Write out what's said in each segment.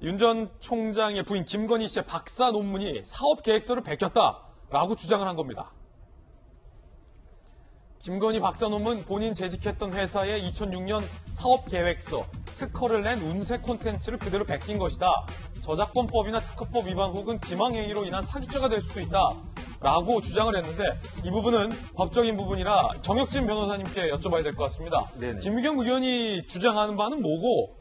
윤 전 총장의 부인 김건희 씨의 박사 논문이 사업 계획서를 베꼈다라고 주장을 한 겁니다. 김건희 박사 논문 본인 재직했던 회사의 2006년 사업 계획서, 특허를 낸 운세 콘텐츠를 그대로 베낀 것이다. 저작권법이나 특허법 위반 혹은 기망행위로 인한 사기죄가 될 수도 있다. 라고 주장을 했는데 이 부분은 법적인 부분이라 정혁진 변호사님께 여쭤봐야 될 것 같습니다. 네네. 김미경 의원이 주장하는 바는 뭐고 뭐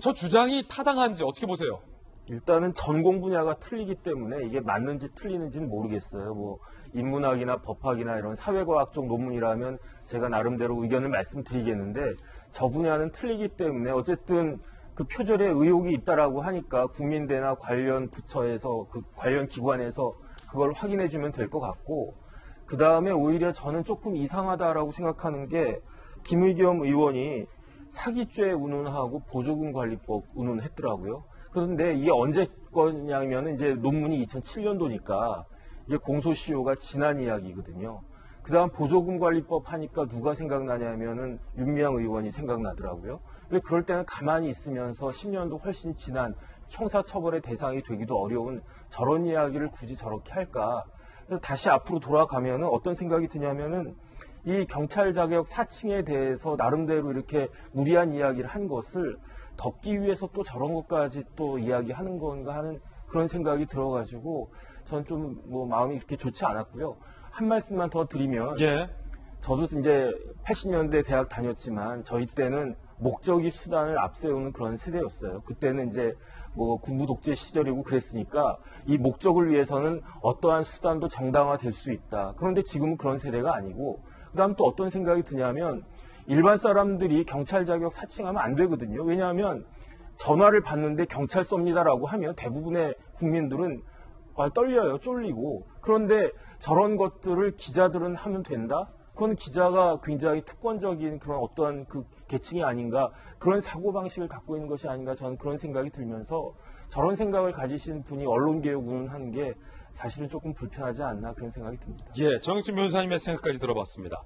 저 주장이 타당한지 어떻게 보세요? 일단은 전공 분야가 틀리기 때문에 이게 맞는지 틀리는지는 모르겠어요. 뭐 인문학이나 법학이나 이런 사회과학 쪽 논문이라면 제가 나름대로 의견을 말씀드리겠는데 저 분야는 틀리기 때문에 어쨌든 그 표절에 의혹이 있다라고 하니까 국민대나 관련 부처에서 그 관련 기관에서 그걸 확인해 주면 될 것 같고 그 다음에 오히려 저는 조금 이상하다라고 생각하는 게 김의겸 의원이 사기죄 운운하고 보조금 관리법 운운했더라고요. 그런데 이게 언제 거냐면 이제 논문이 2007년도니까 이게 공소시효가 지난 이야기거든요. 그 다음 보조금 관리법 하니까 누가 생각나냐면은 윤미향 의원이 생각나더라고요. 근데 그럴 때는 가만히 있으면서 10년도 훨씬 지난 형사처벌의 대상이 되기도 어려운 저런 이야기를 굳이 저렇게 할까. 그래서 다시 앞으로 돌아가면은 어떤 생각이 드냐면은 이 경찰 자격 사칭에 대해서 나름대로 이렇게 무리한 이야기를 한 것을 덮기 위해서 또 저런 것까지 또 이야기하는 건가 하는 그런 생각이 들어가지고 전 좀 뭐 마음이 이렇게 좋지 않았고요. 한 말씀만 더 드리면 예. 저도 이제 80년대 대학 다녔지만 저희 때는 목적이 수단을 앞세우는 그런 세대였어요. 그때는 이제 뭐 군부 독재 시절이고 그랬으니까 이 목적을 위해서는 어떠한 수단도 정당화될 수 있다. 그런데 지금은 그런 세대가 아니고 그다음 또 어떤 생각이 드냐면 일반 사람들이 경찰 자격 사칭하면 안 되거든요. 왜냐하면 전화를 받는데 경찰서입니다라고 하면 대부분의 국민들은 아, 떨려요, 쫄리고. 그런데 저런 것들을 기자들은 하면 된다? 그건 기자가 굉장히 특권적인 그런 어떠한 그 계층이 아닌가, 그런 사고방식을 갖고 있는 것이 아닌가, 저는 그런 생각이 들면서 저런 생각을 가지신 분이 언론개혁 운운하는 게 사실은 조금 불편하지 않나 그런 생각이 듭니다. 예, 정혁진 변호사님의 생각까지 들어봤습니다.